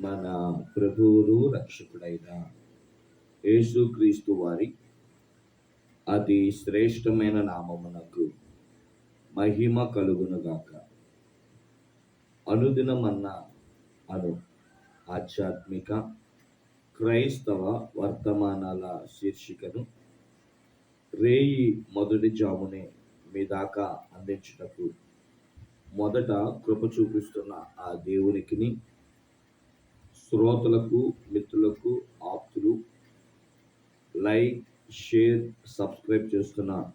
మన ప్రభువును రక్షకుడైన యేసుక్రీస్తు వారి అతి శ్రేష్టమైన నామమునకు మహిమ కలుగునుగాక. అనుదినమన్న అను ఆధ్యాత్మిక క్రైస్తవ వర్తమానాల శీర్షికను రేయి మొదటి జామునే మీ దాకా అందించుటకు మొదట కృప చూపిస్తున్న ఆ దేవునికిని శ్రోతలకు మిత్రులకు ఆప్తులు లైక్ షేర్ సబ్స్క్రైబ్ చేస్తున్న.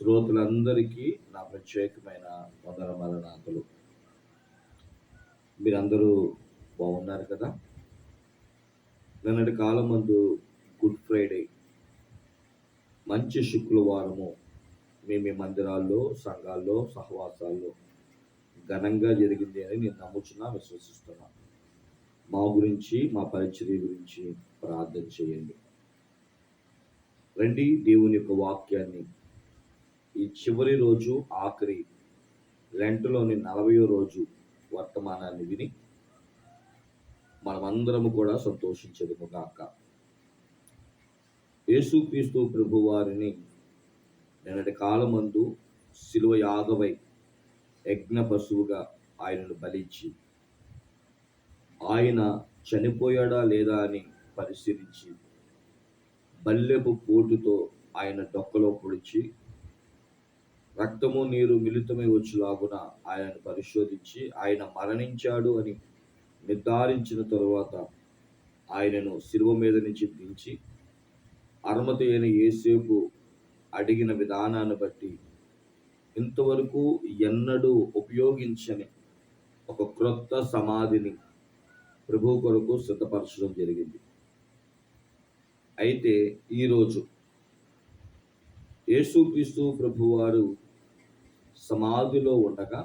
శ్రోతలందరికీ నా ప్రత్యేకమైన వందనమాల మీరందరూ బాగున్నారు కదా? నిన్నటి కాలం ముందు గుడ్ ఫ్రైడే. మంచి శుక్రవారము మీ మీ మందిరాల్లో సంఘాల్లో సహవాసాల్లో ఘనంగా జరిగింది అని నేను నమ్ముచున్నా విశ్వసిస్తున్నాను మా గురించి మా పరిచర్య గురించి ప్రార్థన చేయండి. రండి దేవుని యొక్క వాక్యాన్ని. ఈ చివరి రోజు ఆఖరి లెంటలోని నలభయో రోజు వర్తమానాన్ని విని మనమందరము కూడా సంతోషించదుము గాక. యేసుక్రీస్తు ప్రభు వారిని నిన్నటి కాలమందు శిలువ యాగవై యజ్ఞ పశువుగా ఆయనను బలించి ఆయన చనిపోయాడా లేదా అని పరిశీలించి బల్లెపు పోటుతో ఆయన డొక్కలో పొడిచి రక్తము నీరు మిళితమై వచ్చులాగున ఆయనను పరిశోధించి ఆయన మరణించాడు అని నిర్ధారించిన తరువాత ఆయనను శిలువ మీద నుంచి దించి అర్మతి అయిన ఏసేపు అడిగిన విధానాన్ని బట్టి ఇంతవరకు ఎన్నడూ ఉపయోగించని ఒక క్రొత్త సమాధిని ప్రభు కొరకు సిద్ధపరచడం జరిగింది. అయితే ఈరోజు యేసుక్రీస్తు ప్రభువారు సమాధిలో ఉండగా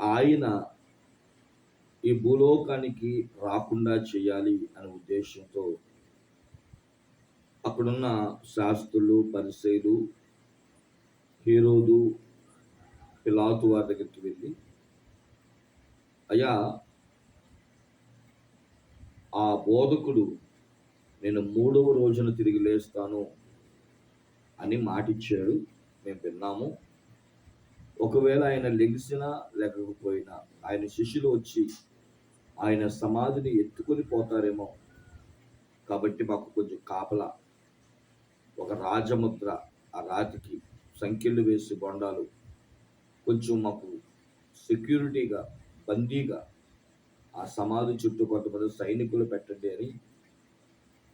ఆయన ఈ భూలోకానికి రాకుండా చేయాలి అనే ఉద్దేశంతో అక్కడున్న శాస్త్రులు పరిశైలు హీరోదు పిలాతు వారి దగ్గరికి వెళ్ళి అయ్యా ఆ బోధకుడు నేను మూడవ రోజున తిరిగి లేస్తాను అని మాటిచ్చాడు. మేము విన్నాము. ఒకవేళ ఆయన లెగిసినా లేకపోయినా ఆయన శిష్యులు వచ్చి ఆయన సమాధిని ఎత్తుకొని పోతారేమో. కాబట్టి మాకు కొంచెం కాపలా. ఒక రాజముద్ర ఆ రాతికి సంఖ్యలు వేసి బొండాలు. కొంచెం మాకు సెక్యూరిటీగా బందీగా ఆ సమాధి చుట్టూ కొంతమంది సైనికులు పెట్టండి అని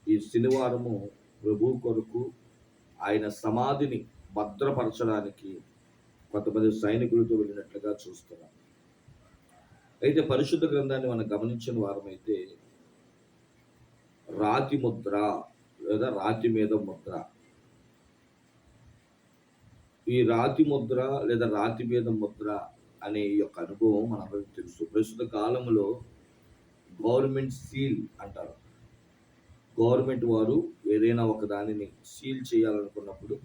ఈ శనివారము ప్రభు కొరకు ఆయన సమాధిని భద్రపరచడానికి కొంతమంది సైనికులతో వెళ్ళినట్లుగా చూస్తున్నాం. అయితే పరిశుద్ధ గ్రంథాన్ని మనం గమనించిన వారమైతే రాతి ముద్ర లేదా రాతి మీద ముద్ర. ఈ రాతి ముద్ర లేదా రాతి మీద ముద్ర అనే యొక్క అనుభవం మనందరికీ తెలుసు. ప్రస్తుత కాలంలో గవర్నమెంట్ సీల్ అంటారు. గవర్నమెంట్ వారు ఏదైనా ఒక దానిని సీల్ చేయాలనుకున్నప్పుడు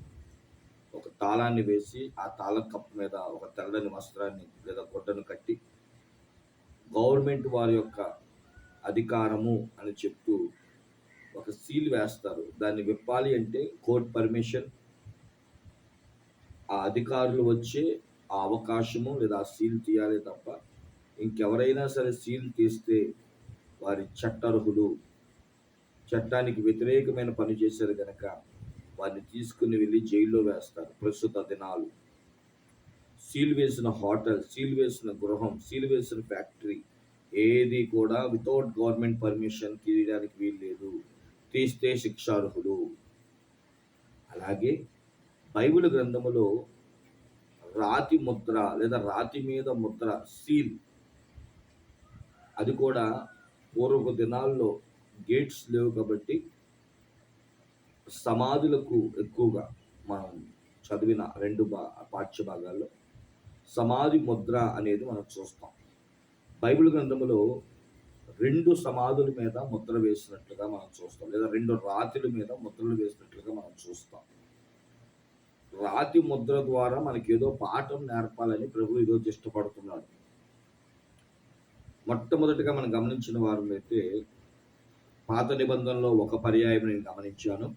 ఒక తాళాన్ని వేసి ఆ తాళం కప్పు మీద ఒక తెల్లని వస్త్రాన్ని లేదా గుడ్డను కట్టి గవర్నమెంట్ వారి యొక్క అధికారము అని చెప్తూ ఒక సీల్ వేస్తారు. దాన్ని విప్పాలి అంటే కోర్ట్ పర్మిషన్ ఆ అధికారులు వచ్చే ఆ అవకాశము లేదా ఆ సీల్ తీయాలి తప్ప ఇంకెవరైనా సరే సీల్ తీస్తే వారి చట్టర్హులు. చట్టానికి వ్యతిరేకమైన పని చేశారు కనుక వారిని తీసుకుని వెళ్ళి జైల్లో వేస్తారు ప్రస్తుత దినాలు. సీల్ వేసిన హోటల్ సీల్ వేసిన గృహం సీల్ వేసిన ఫ్యాక్టరీ ఏది కూడా వితౌట్ గవర్నమెంట్ పర్మిషన్ తీయడానికి వీలు లేదు తీస్తే శిక్షార్హులు. అలాగే బైబిల్ గ్రంథములో రాతి ముద్ర లేదా రాతి మీద ముద్ర సీల్. అది కూడా పూర్వపు దినాల్లో గేట్స్ లేవు కాబట్టి సమాధులకు ఎక్కువగా మనం చదివిన రెండు భా పాఠ్య భాగాల్లో సమాధి ముద్ర అనేది మనం చూస్తాం. బైబిల్ గ్రంథంలో రెండు సమాధుల మీద ముద్ర వేసినట్లుగా మనం చూస్తాం. లేదా రెండు రాతిల మీద ముద్రలు వేసినట్లుగా మనం చూస్తాం. రాతి ముద్ర ద్వారా మనకి ఏదో పాఠం నేర్పాలని ప్రభు ఈరోజు ఇష్టపడుతున్నాడు. మొట్టమొదటిగా మనం గమనించిన వారమైతే పాత నిబంధనలో ఒక పర్యాయం నేను గమనించాను.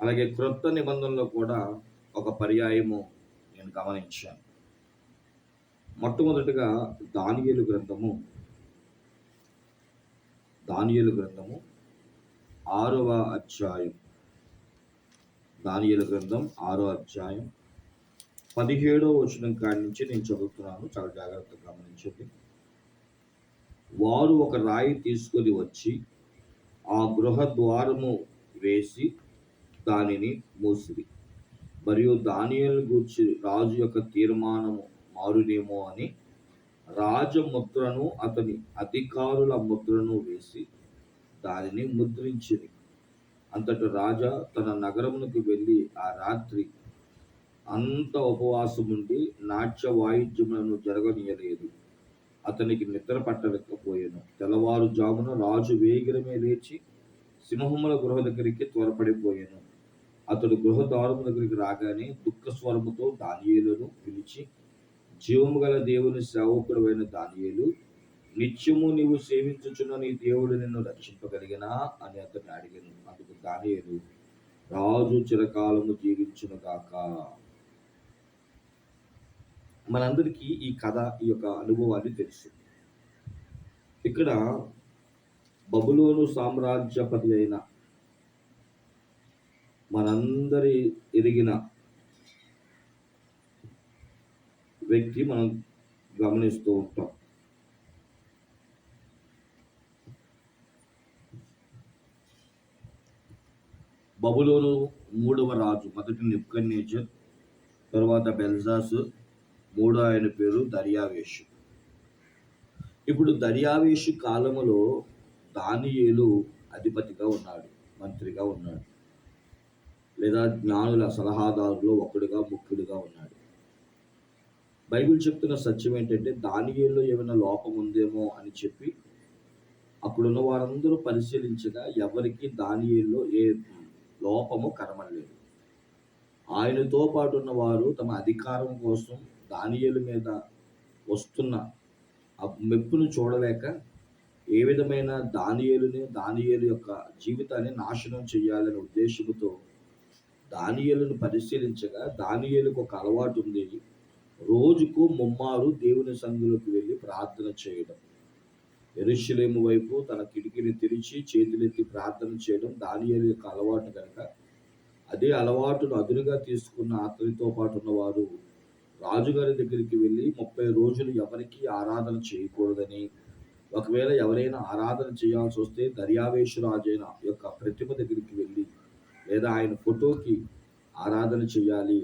అలాగే క్రొత్త నిబంధనలో కూడా ఒక పర్యాయము నేను గమనించాను. మొట్టమొదటిగా దానియలు గ్రంథము దానియలు గ్రంథము ఆరవ అధ్యాయం. దానియలు గ్రంథం ఆరో అధ్యాయం పదిహేడో వచనం కాడి నుంచి నేను చదువుతున్నాను. చాలా జాగ్రత్తగా గమనించండి. వారు ఒక రాయి తీసుకొని వచ్చి ఆ గృహ ద్వారము వేసి దానిని మూసిరి. మరియు దానియలు గూర్చి రాజు యొక్క తీర్మానము మారునేమో అని రాజముద్రను అతని అధికారుల ముద్రను వేసి దానిని ముద్రించింది అంతట రాజా తన నగరమునకు వెళ్ళి ఆ రాత్రి అంత ఉపవాసముండి నాట్య వాయిద్యములను జరగనీయలేదు. అతనికి నిద్ర పట్టలేకపోయాను. తెల్లవారుజామున రాజు వేగిరమే లేచి సింహముల గృహ దగ్గరికి త్వరపడిపోయాను. అతడు గృహ దగ్గరికి రాగానే దుఃఖ స్వరముతో దానియేలును పిలిచి జీవము గల దేవుని సేవకుడు అయిన దానియేలు నిత్యము నీవు సేవించుచున్న నీ దేవుడు నిన్ను రక్షింపగలిగినా? అని అతన్ని అడిగాను. అందుకు దానియేలు రాజు చిరకాలము జీవించునుగాక. మనందరికీ ఈ కథ ఈ యొక్క అనుభవాన్ని తెలుసు. ఇక్కడ బబులోను సామ్రాజ్యపతి అయిన మనందరి ఎరిగిన వ్యక్తి మనం గమనిస్తూ ఉంటాం. బబులోను మూడవ రాజు మొదటి నెప్పుకన్నేజర్ తర్వాత బెల్జాస్ మూడో ఆయన పేరు దర్యావేషు. ఇప్పుడు దర్యావేషు కాలములో దానియేలు అధిపతిగా ఉన్నాడు మంత్రిగా ఉన్నాడు. లేదా జ్ఞానుల సలహాదారులో ఒకడుగా ముఖ్యుడిగా ఉన్నాడు. బైబిల్ చెప్తున్న సత్యం ఏంటంటే దానియేలో ఏమైనా లోపం ఉందేమో అని చెప్పి అక్కడున్న వారందరూ పరిశీలించగా ఎవరికి దానియేలో ఏ లోపము కనబడలేదు. ఆయనతో పాటు ఉన్న వారు తమ అధికారం కోసం దానియలు మీద వస్తున్న ఆ మెప్పును చూడలేక ఏ విధమైన దానియలుని దానియలు యొక్క జీవితాన్ని నాశనం చేయాలనే ఉద్దేశంతో దానియలను పరిశీలించగా దానియలకు ఒక అలవాటు ఉంది. రోజుకు ముమ్మారు దేవుని సందులోకి వెళ్ళి ప్రార్థన చేయడం. ఎరుషలేము వైపు తన కిటికీని తెరిచి చేతులెత్తి ప్రార్థన చేయడం దానియేలు యొక్క అలవాటు కనుక అదే అలవాటును అదునుగా తీసుకున్న అతనితో పాటు ఉన్నవారు రాజుగారి దగ్గరికి వెళ్ళి ముప్పై రోజులు ఎవరికి ఆరాధన చేయకూడదని ఒకవేళ ఎవరైనా ఆరాధన చేయాల్సి వస్తే దర్యావేశు రాజైన యొక్క ప్రతిమ దగ్గరికి వెళ్ళి లేదా ఆయన ఫోటోకి ఆరాధన చేయాలి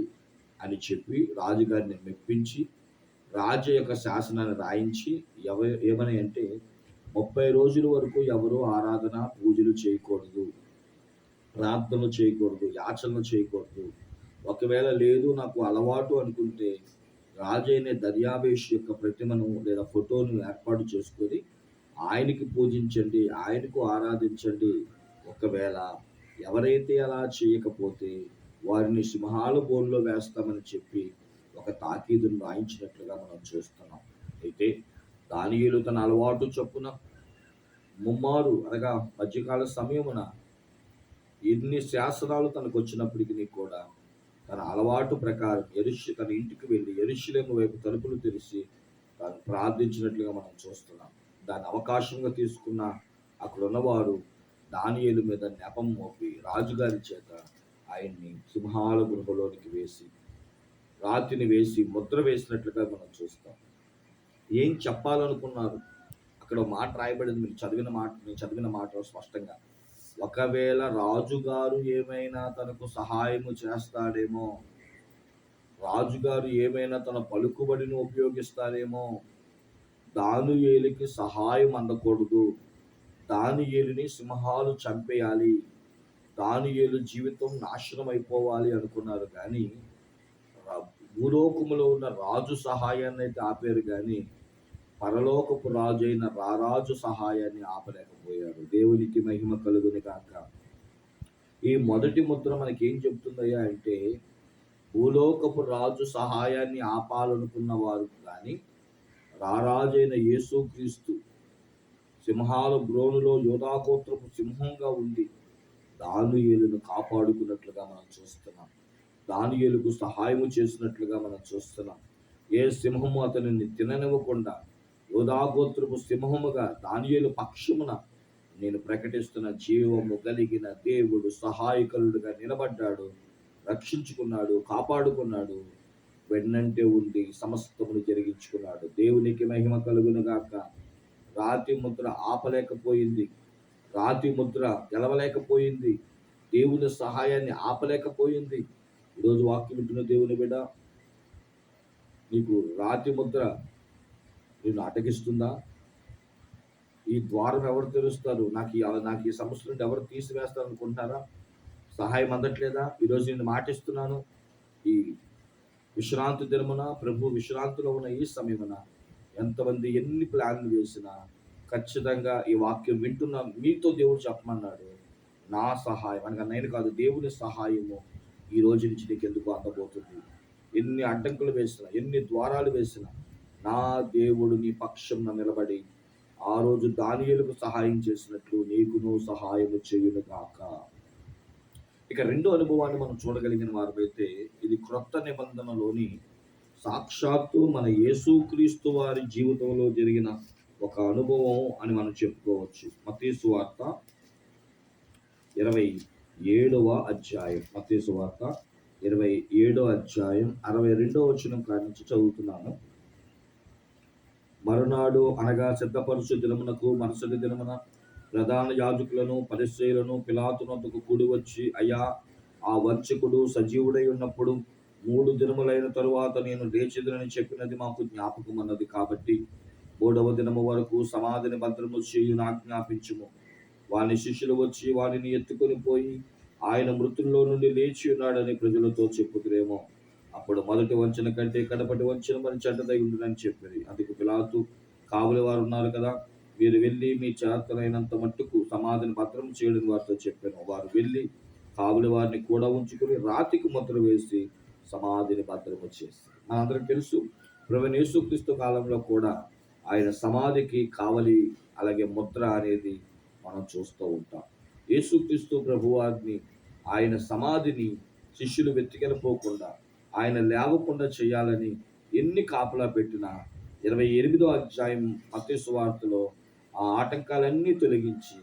అని చెప్పి రాజుగారిని మెప్పించి రాజు యొక్క శాసనాన్ని రాయించి ఎవ ఏమని అంటే ముప్పై రోజుల వరకు ఎవరు ఆరాధన పూజలు చేయకూడదు ప్రార్థనలు చేయకూడదు యాచనలు చేయకూడదు ఒకవేళ లేదు నాకు అలవాటు అనుకుంటే రాజైన దర్యావేష్ యొక్క ప్రతిమను లేదా ఫోటోను ఏర్పాటు చేసుకొని ఆయనకి పూజించండి ఆయనకు ఆరాధించండి. ఒకవేళ ఎవరైతే అలా చేయకపోతే వారిని సింహాల బోన్లో వేస్తామని చెప్పి ఒక తాకీదును రాయించినట్లుగా మనం చూస్తున్నాం. అయితే దానియులు తన అలవాటు చొప్పున ముమ్మారు అనగా మధ్యకాల సమయమున ఎన్ని శాసనాలు తనకు వచ్చినప్పటికీ కూడా తన అలవాటు ప్రకారం ఎరుషి తన ఇంటికి వెళ్ళి ఎరుషులేము వైపు తలుపులు తెరిచి తాను ప్రార్థించినట్లుగా మనం చూస్తున్నాం. దాన్ని అవకాశంగా తీసుకున్న అక్కడ ఉన్నవారు దానియేలు మీద నెపం మోపి రాజుగారి చేత ఆయన్ని సింహాల గృహలోనికి వేసి రాతిని వేసి ముద్ర వేసినట్లుగా మనం చూస్తాం. ఏం చెప్పాలనుకున్నారు? అక్కడ మాట రాయబడింది. మీరు చదివిన మాట నేను చదివిన మాట స్పష్టంగా ఒకవేళ రాజుగారు ఏమైనా తనకు సహాయము చేస్తాడేమో రాజుగారు ఏమైనా తన పలుకుబడిని ఉపయోగిస్తాడేమో దానియేలికి సహాయం అందకూడదు. దానియేలిని సింహాలు చంపేయాలి. దానియేలు జీవితం నాశనం అయిపోవాలి అనుకున్నారు కానీ భూలోకములో ఉన్న రాజు సహాయాన్ని అయితే ఆపారు కానీ పరలోకపు రాజు అయిన రారాజు సహాయాన్ని ఆపలేకపోయారు దేవునికి మహిమ కలుగుని కాక ఈ మొదటి ముద్ర మనకి ఏం చెప్తుందయ్యా అంటే భూలోకపు రాజు సహాయాన్ని ఆపాలనుకున్న వారు కానీ రారాజైన యేసుక్రీస్తు సింహాల బ్రోనులో యోధాగోత్రపు సింహంగా ఉండి దానియేలును కాపాడుకున్నట్లుగా మనం చూస్తున్నాం. దానియేలుకు సహాయము చేసినట్లుగా మనం చూస్తున్నాం. ఏ సింహము అతనిని తిననివ్వకుండా యోధాగోత్రపు సింహముగా దానియేలు పక్షమున నేను ప్రకటిస్తున్న జీవము కలిగిన దేవుడు సహాయకరుడుగా నిలబడ్డాడు రక్షించుకున్నాడు కాపాడుకున్నాడు వెన్నంటే ఉండి సమస్తమును జరిగించుకున్నాడు. దేవునికి మహిమ కలుగునుగాక. రాతి ముద్ర ఆపలేకపోయింది. రాతి ముద్ర గెలవలేకపోయింది. దేవుని సహాయాన్ని ఆపలేకపోయింది. ఈరోజు వాక్యం వింటున్న దేవుని బిడ్డ నీకు రాతి ముద్ర నేను అటగిస్తుందా ఈ ద్వారం ఎవరు తెరుస్తారు? నాకు ఈ నాకు ఈ సమస్య నుండి ఎవరు తీసివేస్తారు అనుకుంటున్నారా సహాయం అందట్లేదా? ఈరోజు నేను మాటిస్తున్నాను. ఈ విశ్రాంతి దినమున ప్రభు విశ్రాంతిలో ఉన్న ఈ సమయమున ఎంతమంది ఎన్ని ప్లాన్లు వేసినా ఖచ్చితంగా ఈ వాక్యం వింటున్న మీతో దేవుడు చెప్పమన్నాడు. నా సహాయం అనగా నేను కాదు దేవుని సహాయము ఈ రోజు నుంచి నీకు ఎందుకు అందబోతుంది? ఎన్ని అడ్డంకులు వేసినా ఎన్ని ద్వారాలు వేసినా నా దేవుడు నీ పక్షం నిలబడి ఆ రోజు దానియులకు సహాయం చేసినట్లు నీకును సహాయము చేయును కాక ఇక రెండో అనుభవాన్ని మనం చూడగలిగిన వారమైతే ఇది క్రొత్త నిబంధనలోని సాక్షాత్తు మన యేసుక్రీస్తు వారి జీవితంలో జరిగిన ఒక అనుభవం అని మనం చెప్పుకోవచ్చు. మతీసు వార్త ఇరవై ఏడవ అధ్యాయం. మతీసు వార్త ఇరవై ఏడవ అధ్యాయం అరవై రెండవ వచనం కానించి చదువుతున్నాను. మరునాడు అనగా సిద్ధపరుచు దినమునకు మరుసటి దినమున ప్రధాన యాజకులను పరిశ్రయులను పిలాతునందుకు కూడి వచ్చి అయ్యా ఆ వంచకుడు సజీవుడై ఉన్నప్పుడు మూడు దినములైన తరువాత నేను లేచిదనని చెప్పినది మాకు జ్ఞాపకం అన్నది కాబట్టి మూడవ దినము వరకు సమాధిని భద్రము చేయును ఆజ్ఞాపించుము. వాని శిష్యులు వచ్చి వారిని ఎత్తుకొని పోయి ఆయన మృతుల్లో నుండి లేచి ఉన్నాడని ప్రజలతో చెప్పుతురేమో అప్పుడు మొదటి వంచన కంటే కడపటి వంచన మరి చెడ్డదై ఉండునని చెప్పింది అందుకు పిలాతు కావులి వారు ఉన్నారు కదా. మీరు వెళ్ళి మీ చేతనైనంత మట్టుకు సమాధిని భద్రం చేయడం వారితో చెప్పాను. వారు వెళ్ళి కావులి వారిని కూడా ఉంచుకుని రాతికి ముద్ర వేసి సమాధిని భద్రము చేస్తారు మనందరం తెలుసు ప్రవీణ యేసుక్రీస్తు కాలంలో కూడా ఆయన సమాధికి కావలి అలాగే ముద్ర అనేది మనం చూస్తూ ఉంటాం. యేసుక్రీస్తు ప్రభువారిని ఆయన సమాధిని శిష్యులు వెతికెళ్ళిపోకుండా ఆయన లేవకుండా చేయాలని ఎన్ని కాపలా పెట్టినా ఇరవై ఎనిమిదో అధ్యాయం మతేశ్వార్తలో ఆ ఆటంకాలన్నీ తొలగించి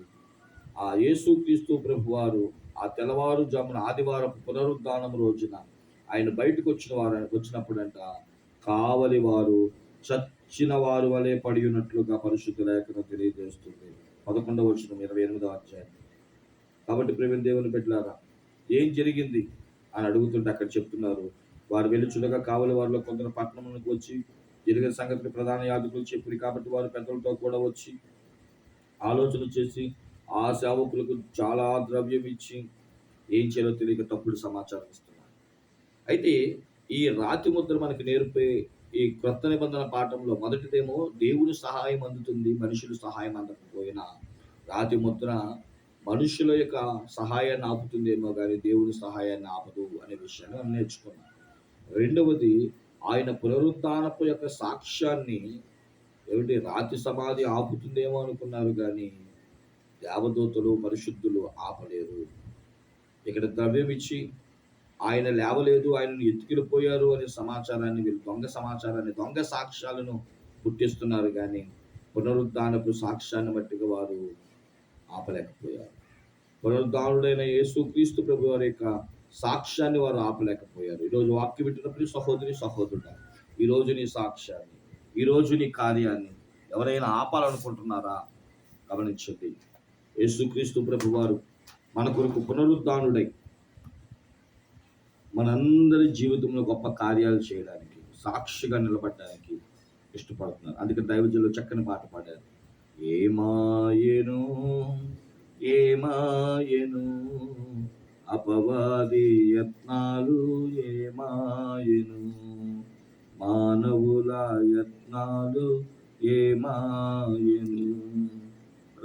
ఆ యేసుక్రీస్తు ప్రభువారు ఆ తెల్లవారుజామున ఆదివారం పునరుద్ధానం రోజున ఆయన బయటకు వచ్చిన వారు వచ్చినప్పుడంట కావలి వారు చచ్చిన వారు వలె పడి ఉన్నట్లుగా పరిశుద్ధ లేఖను తెలియజేస్తుంది. పదకొండవ వచ్చిన ఇరవై ఎనిమిదవ అధ్యాయం. కాబట్టి ప్రవీణ్ దేవుని పెట్టారా ఏం జరిగింది? అని అడుగుతుంటే అక్కడ చెప్తున్నారు. వారు వెళ్ళి చూడగా కావలి వారిలో కొందరు పట్టణంలోకి వచ్చి జరిగిన సంగతిని ప్రధాన యాజకులు చెప్పి కాబట్టి వారు పెద్దలతో కూడా వచ్చి ఆలోచన చేసి ఆ సేవకులకు చాలా ద్రవ్యం ఇచ్చి ఏం చేయాలో తెలియక తప్పుడు సమాచారం ఇస్తున్నారు. అయితే ఈ రాతి ముద్ర మనకి నేర్పే ఈ క్రొత్త నిబంధన పాఠంలో మొదటిదేమో దేవుని సహాయం అందుతుంది మనుషులు సహాయం అందకపోయినా రాతి ముద్ర మనుషుల యొక్క సహాయాన్ని ఆపుతుందేమో కానీ దేవుని సహాయాన్ని ఆపదు అనే విషయాన్ని మనం నేర్చుకున్నాం. రెండవది ఆయన పునరుత్నపు యొక్క సాక్ష్యాన్ని ఏమిటి? రాతి సమాధి ఆపుతుందేమో అనుకున్నారు కానీ దేవదూతలు పరిశుద్ధులు ఆపలేరు. ఇక్కడ ద్రవ్యం ఇచ్చి ఆయన లేవలేదు ఆయనను ఎత్తుకెళ్ళిపోయారు అనే సమాచారాన్ని వీళ్ళు దొంగ సమాచారాన్ని దొంగ సాక్ష్యాలను పుట్టిస్తున్నారు కానీ పునరుద్ధానపు సాక్ష్యాన్ని బట్టిగా వారు ఆపలేకపోయారు. పునరుద్ధానుడైన యేసుక్రీస్తు ప్రభు వారి యొక్క సాక్ష్యాన్ని వారు ఆపలేకపోయారు. ఈరోజు వాక్యం వింటున్నప్పుడు సహోదరి సహోదరుడు ఈరోజు నీ సాక్ష్యాన్ని ఈరోజు నీ కార్యాన్ని ఎవరైనా ఆపాలనుకుంటున్నారా? గమనించండి. యేసుక్రీస్తు ప్రభు వారు మన కొరకు పునరుద్ధానుడై మనందరి జీవితంలో గొప్ప కార్యాలు చేయడానికి సాక్షిగా నిలబడడానికి ఇష్టపడుతున్నారు. అందుకే దైవజంలో చక్కని పాట పాడారు. ఏమాయను ఏమాయను అపవాది యత్నాలు ఏమాయను? మానవుల యత్నాలు ఏమాయను?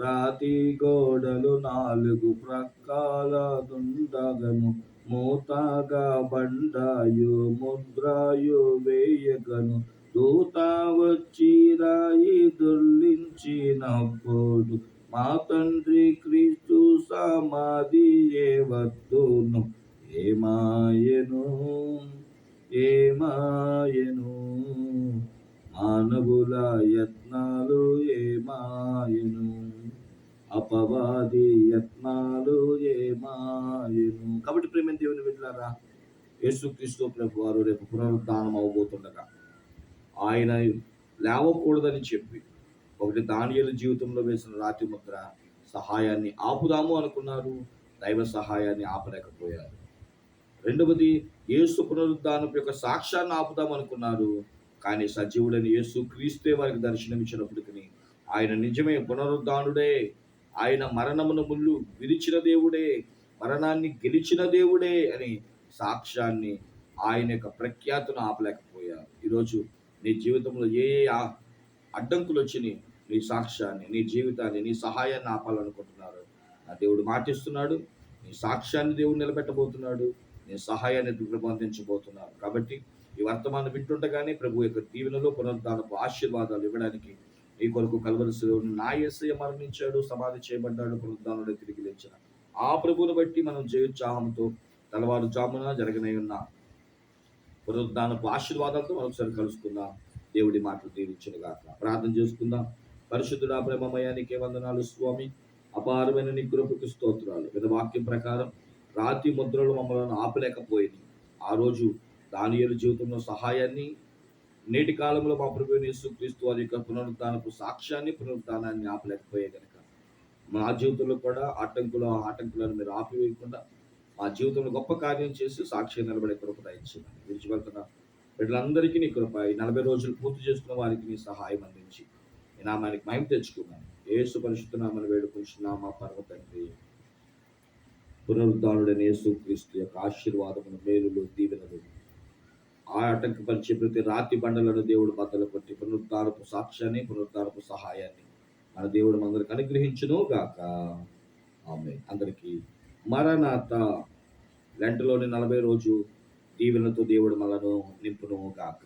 రాతి గోడలు నాలుగు ప్రక్కల దుండగను మూతగా బండాయు ముద్రాయు వేయగను. దూత వచ్చి రాయి దొర్లించినప్పుడు మా తండ్రి క్రీస్తు సమాధి ఏ వద్దును? ఏమాయను ఏమాయను మానవుల యత్నాలు ఏమాయను అపవాది యత్నాలు ఏమాయను కాబట్టి ప్రేమ దేవుని వెళ్ళారా యేసుక్రీస్తు ప్రభు వారు రేపు పునరుద్ధానం అవబోతుండగా. ఆయన లేవకూడదని చెప్పి ఒకటి దానియలు జీవితంలో వేసిన రాతి ముద్ర సహాయాన్ని ఆపుదాము అనుకున్నారు. దైవ సహాయాన్ని ఆపలేకపోయారు. రెండవది యేసు పునరుద్ధానం యొక్క సాక్ష్యాన్ని ఆపుదాం అనుకున్నారు. కానీ సజీవుడని యేసు క్రీస్తే వారికి దర్శనమిచ్చినప్పటికీ ఆయన నిజమే పునరుద్ధానుడే. ఆయన మరణమును ముళ్ళు విరిచిన దేవుడే మరణాన్ని గెలిచిన దేవుడే అని సాక్ష్యాన్ని ఆయన యొక్క ప్రఖ్యాతను ఆపలేకపోయారు. ఈరోజు నీ జీవితంలో ఏ ఏ ఆ- అడ్డంకులు వచ్చినాయి నీ సాక్ష్యాన్ని నీ జీవితాన్ని నీ సహాయాన్ని ఆపాలనుకుంటున్నారు. నా దేవుడు మాటిస్తున్నాడు నీ సాక్ష్యాన్ని దేవుడు నిలబెట్టబోతున్నాడు. నీ సహాయాన్ని రూపొందించబోతున్నాడు కాబట్టి ఈ వర్తమానం వింటుండగానే ప్రభు యొక్క దీవెనలో పునరుద్ధానపు ఆశీర్వాదాలు ఇవ్వడానికి నీ కొరకు కలవలసిలో నా యేసయ్య మరణించాడు సమాధి చేయబడ్డాడు పునరుద్ధానుడు తిరిగి లేచిన ఆ ప్రభువును బట్టి మనం జయోత్సాహంతో తెల్లవారు జామున జరగనై ఉన్న పునరుద్ధానపు ఆశీర్వాదాలతో మరొకసారి కలుసుకుందాం. దేవుడి మాటలు దీవించిన గాక ప్రార్థన చేసుకుందాం. పరిశుద్ధుడా ప్రేమమయానికి వందనాలు స్వామి. అపారమైన నీ కృపకు స్తోత్రాలు. విధ వాక్యం ప్రకారం రాతి ముద్రలు మమ్మల్ని ఆపలేకపోయింది. ఆ రోజు దానియేలు జీవితంలో సహాయాన్ని నేటి కాలంలో మా ప్రభు యేసుక్రీస్తు వారి యొక్క పునరుద్ధానపు సాక్ష్యాన్ని పునరుద్ధానాన్ని ఆపలేకపోయే కనుక మా జీవితంలో కూడా ఆటంకులు ఆటంకులను మీరు ఆపివేయకుండా మా జీవితంలో గొప్ప కార్యం చేసి సాక్షి నిలబడే కృప దయచేయండి. బిడ్డలందరికీ నీ కృప. ఈ నలభై రోజులు పూర్తి చేసుకున్న వారికి నీ సహాయం అందించి. ఈ నామానికి మహిమ తెచ్చుకున్నాను. ఏసు పరిశుద్ధ నామని వేడుకుంటున్నాం మా పర్వ తండ్రి. పునరుద్ధానుడైన యేసు క్రీస్తు యొక్క ఆశీర్వాదమును మేలులు దీవెనలు ఆ ఆటంకపరిచే ప్రతి రాతి బండలను దేవుడు బద్దలు కొట్టి పునరుద్ధారపు సాక్ష్యాన్ని పునరుద్ధారపు సహాయాన్ని మన దేవుడు మనందరికి అనుగ్రహించును గాక. ఆమె అందరికీ మరణాత. లెంటలోని నలభై రోజు దీవెనతో దేవుడు మనను నింపును గాక.